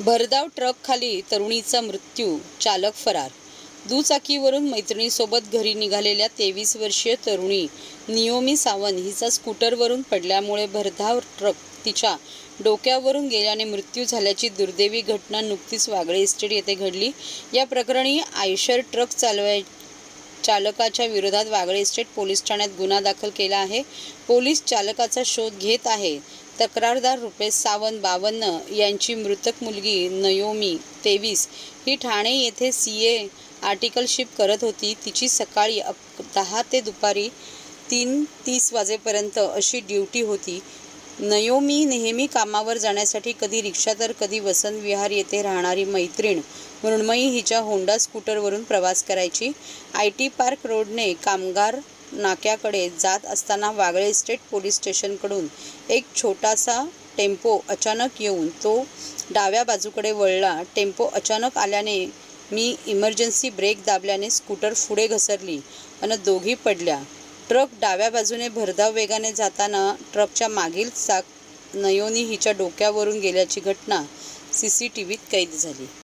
भरधाव ट्रकखाली तरुणीचा मृत्यू चालक फरार. दुचाकीवरून मैत्रिणीसोबत घरी निघालेल्या तेवीस वर्षीय तरुणी नियोमी सावंत हिचा स्कूटरवरून पडल्यामुळे भरधाव ट्रक तिच्या डोक्यावरून गेल्याने मृत्यू झाल्याची दुर्दैवी घटना नुकतीच वागळे इस्टेट येथे घडली. या प्रकरणी आयशर ट्रक चालवाय चालकाच्या विरोधात वागळे इस्टेट पोलीस ठाण्यात गुन्हा दाखल केला आहे. पोलीस चालकाचा शोध घेत आहे. तक्रारदार रुपेश सावंत बावन्न यांची मृतक मुलगी नयोमी तेवीस ही ठाणे येथे सी ए आर्टिकलशिप करत होती. तिची सकाळी अक दहा ते दुपारी तीन तीस वाजेपर्यंत अशी ड्युटी होती. नयोमी नेहमी कामावर जाण्यासाठी कधी रिक्षा तर कधी वसंत विहार येथे राहणारी मैत्रीण मृण्मयी हिच्या होंडा स्कूटरवरून प्रवास करायची. आय टी पार्क रोडने कामगार नाक्याकडे जात असताना वागळे स्टेट पोलीस स्टेशनकडून एक छोटासा टेम्पो अचानक येऊन तो डाव्या बाजूकडे वळला. टेम्पो अचानक आल्याने मी इमर्जन्सी ब्रेक दाबल्याने स्कूटर पुढे घसरली आणि दोघी पडल्या. ट्रक डाव्या बाजूने भरधाव वेगाने जाताना ट्रकच्या मागील चाक नयोनी हिच्या डोक्यावरून गेल्याची घटना सी सी टी व्हीत कैद झाली.